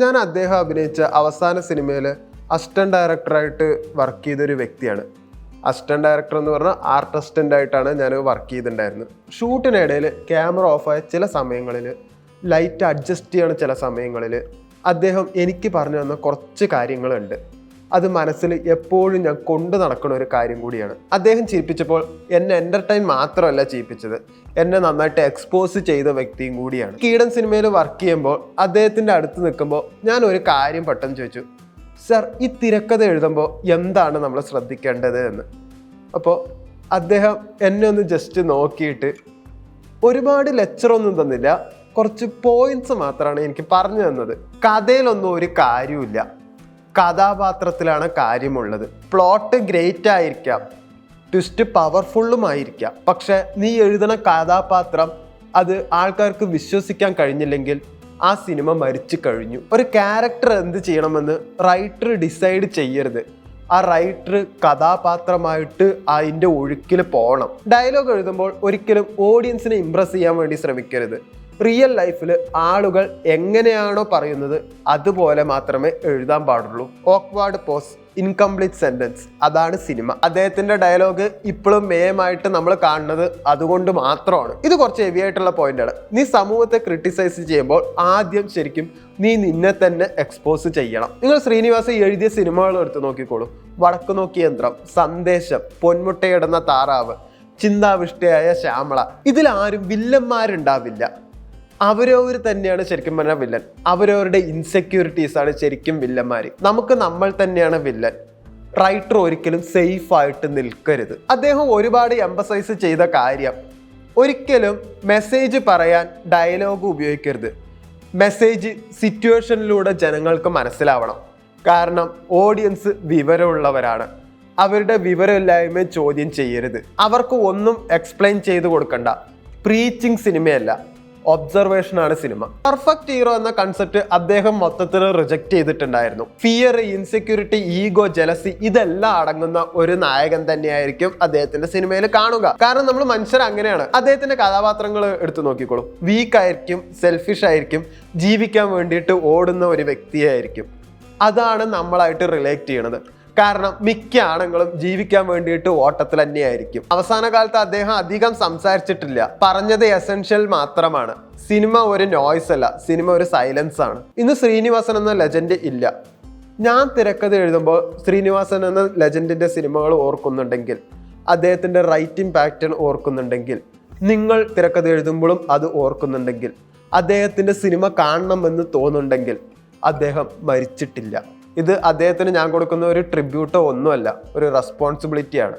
ഞാൻ അദ്ദേഹം അഭിനയിച്ച അവസാന സിനിമയിൽ അസിസ്റ്റന്റ് ഡയറക്ടറായിട്ട് വർക്ക് ചെയ്തൊരു വ്യക്തിയാണ്. അസിസ്റ്റന്റ് ഡയറക്ടർ എന്ന് പറഞ്ഞാൽ ആർട്ട് അസിസ്റ്റന്റ് ആയിട്ടാണ് ഞാൻ വർക്ക് ചെയ്തിട്ടുണ്ടായിരുന്നത്. ഷൂട്ടിനിടയിൽ ക്യാമറ ഓഫായ ചില സമയങ്ങളിൽ ലൈറ്റ് അഡ്ജസ്റ്റ് ചെയ്യണ ചില സമയങ്ങളിൽ അദ്ദേഹം എനിക്ക് പറഞ്ഞു തന്ന കുറച്ച് കാര്യങ്ങളുണ്ട്. അത് മനസ്സിൽ എപ്പോഴും ഞാൻ കൊണ്ടു നടക്കുന്ന ഒരു കാര്യം കൂടിയാണ്. അദ്ദേഹം ചിരിപ്പിച്ചപ്പോൾ എന്നെ എന്റർടൈൻ മാത്രമല്ല ചിരിപ്പിച്ചത്. എന്നെ നന്നായിട്ട് എക്സ്പോസ് ചെയ്ത വ്യക്തിയും കൂടിയാണ്. കീടൻ സിനിമയിൽ വർക്ക് ചെയ്യുമ്പോൾ അദ്ദേഹത്തിന്റെ അടുത്ത് നിൽക്കുമ്പോൾ ഞാൻ ഒരു കാര്യം പെട്ടെന്ന് ചോദിച്ചു. സർ ഈ തിരക്കഥ എഴുതുമ്പോൾ എന്താണ് നമ്മൾ ശ്രദ്ധിക്കേണ്ടത്? എന്ന്. അപ്പോൾ അദ്ദേഹം എന്നെ ഒന്ന് ജസ്റ്റ് നോക്കിയിട്ട് ഒരുപാട് ലെക്ചറൊന്നും തന്നില്ല. കുറച്ച് പോയിന്റ്സ് മാത്രമാണ് എനിക്ക് പറഞ്ഞു തന്നത്. കഥയിലൊന്നും ഒരു കാര്യമില്ല കഥാപാത്രത്തിലാണ് കാര്യമുള്ളത്. പ്ലോട്ട് ഗ്രേറ്റ് ആയിരിക്കാം ട്വിസ്റ്റ് പവർഫുള്ളുമായിരിക്കാം പക്ഷെ നീ എഴുതുന്ന കഥാപാത്രം അത് ആൾക്കാർക്ക് വിശ്വസിക്കാൻ കഴിഞ്ഞില്ലെങ്കിൽ ആ സിനിമ മരിച്ചു കഴിഞ്ഞു. ഒരു ക്യാരക്ടർ എന്ത് ചെയ്യണമെന്ന് റൈറ്റർ ഡിസൈഡ് ചെയ്യരുത്. ആ റൈറ്റർ കഥാപാത്രമായിട്ട് അതിന്റെ ഒഴുക്കിൽ പോകണം. ഡയലോഗ് എഴുതുമ്പോൾ ഒരിക്കലും ഓഡിയൻസിനെ ഇമ്പ്രസ് ചെയ്യാൻ വേണ്ടി ശ്രമിക്കരുത്. റിയൽ ലൈഫിൽ ആളുകൾ എങ്ങനെയാണോ പറയുന്നത് അതുപോലെ മാത്രമേ എഴുതാൻ പാടുള്ളൂ. ഓക്വാർഡ് പോസ് ഇൻകംപ്ലീറ്റ് സെന്റൻസ് അതാണ് സിനിമ അദ്ദേഹത്തിന്റെ ഡയലോഗ് ഇപ്പോഴും മേയമായിട്ട് നമ്മൾ കാണുന്നത് അതുകൊണ്ട് മാത്രമാണ്. ഇത് കുറച്ച് ഹെവി ആയിട്ടുള്ള പോയിന്റാണ് നീ സമൂഹത്തെ ക്രിട്ടിസൈസ് ചെയ്യുമ്പോൾ ആദ്യം ശരിക്കും നീ നിന്നെ തന്നെ എക്സ്പോസ് ചെയ്യണം. നിങ്ങൾ ശ്രീനിവാസ് എഴുതിയ സിനിമകൾ എടുത്ത് നോക്കിക്കോളൂ. വടക്കു നോക്കിയ യന്ത്രം സന്ദേശം പൊന്മുട്ടയിടുന്ന താറാവ് ചിന്താവിഷ്ടയായ ശ്യാമള. ഇതിലാരും വില്ലന്മാരുണ്ടാവില്ല. അവരവർ തന്നെയാണ് ശരിക്കും പറഞ്ഞാൽ വില്ലൻ. അവരവരുടെ ഇൻസെക്യൂരിറ്റീസ് ആണ് ശരിക്കും വില്ലന്മാർ നമുക്ക് നമ്മൾ തന്നെയാണ് വില്ലൻ. റൈറ്റർ ഒരിക്കലും സേഫ് ആയിട്ട് നിൽക്കരുത്. അദ്ദേഹം ഒരുപാട് എംബസൈസ് ചെയ്ത കാര്യം ഒരിക്കലും മെസ്സേജ് പറയാൻ ഡയലോഗ് ഉപയോഗിക്കരുത്. മെസ്സേജ് സിറ്റുവേഷനിലൂടെ ജനങ്ങൾക്ക് മനസ്സിലാവണം. കാരണം ഓഡിയൻസ് വിവരമുള്ളവരാണ്. അവരുടെ വിവരമില്ലായ്മ ചോദ്യം ചെയ്യരുത്. അവർക്ക് ഒന്നും എക്സ്പ്ലെയിൻ ചെയ്ത് കൊടുക്കണ്ട. പ്രീച്ചിങ് സിനിമയല്ല. ഒബ്സർവേഷൻ ആണ് സിനിമ. പെർഫെക്റ്റ് ഹീറോ എന്ന കൺസെപ്റ്റ് അദ്ദേഹം മൊത്തത്തിൽ റിജക്റ്റ് ചെയ്തിട്ടുണ്ടായിരുന്നു. ഫിയർ ഇൻസെക്യൂരിറ്റി ഈഗോ ജലസി ഇതെല്ലാം അടങ്ങുന്ന ഒരു നായകൻ തന്നെയായിരിക്കും അദ്ദേഹത്തിന്റെ സിനിമയിൽ കാണുക. കാരണം നമ്മൾ മനുഷ്യർ അങ്ങനെയാണ്. അദ്ദേഹത്തിന്റെ കഥാപാത്രങ്ങൾ എടുത്തു നോക്കിക്കോളൂ. വീക്ക് ആയിരിക്കും സെൽഫിഷ് ആയിരിക്കും ജീവിക്കാൻ വേണ്ടിയിട്ട് ഓടുന്ന ഒരു വ്യക്തിയായിരിക്കും. അതാണ് നമ്മളായിട്ട് റിലേറ്റ് ചെയ്യണത്. കാരണം മിക്ക ആണുങ്ങളും ജീവിക്കാൻ വേണ്ടിയിട്ട് ഓട്ടത്തിൽ തന്നെയായിരിക്കും. അവസാന കാലത്ത് അദ്ദേഹം അധികം സംസാരിച്ചിട്ടില്ല. പറഞ്ഞത് എസെൻഷ്യൽ മാത്രമാണ്. സിനിമ ഒരു നോയ്സ് അല്ല. സിനിമ ഒരു സൈലൻസ് ആണ്. ഇന്ന് ശ്രീനിവാസൻ എന്ന ലെജൻഡ് ഇല്ല. ഞാൻ തിരക്കഥ എഴുതുമ്പോൾ ശ്രീനിവാസൻ എന്ന ലെജൻഡിന്റെ സിനിമകൾ ഓർക്കുന്നുണ്ടെങ്കിൽ അദ്ദേഹത്തിന്റെ റൈറ്റിംഗ് പാറ്റേൺ ഓർക്കുന്നുണ്ടെങ്കിൽ നിങ്ങൾ തിരക്കഥ എഴുതുമ്പോഴും അത് ഓർക്കുന്നുണ്ടെങ്കിൽ അദ്ദേഹത്തിന്റെ സിനിമ കാണണമെന്ന് തോന്നുന്നുണ്ടെങ്കിൽ അദ്ദേഹം മരിച്ചിട്ടില്ല. ഇത് അദ്ദേഹത്തിന് ഞാൻ കൊടുക്കുന്ന ഒരു ട്രിബ്യൂട്ടോ ഒന്നുമല്ല ഒരു റെസ്പോൺസിബിലിറ്റിയാണ്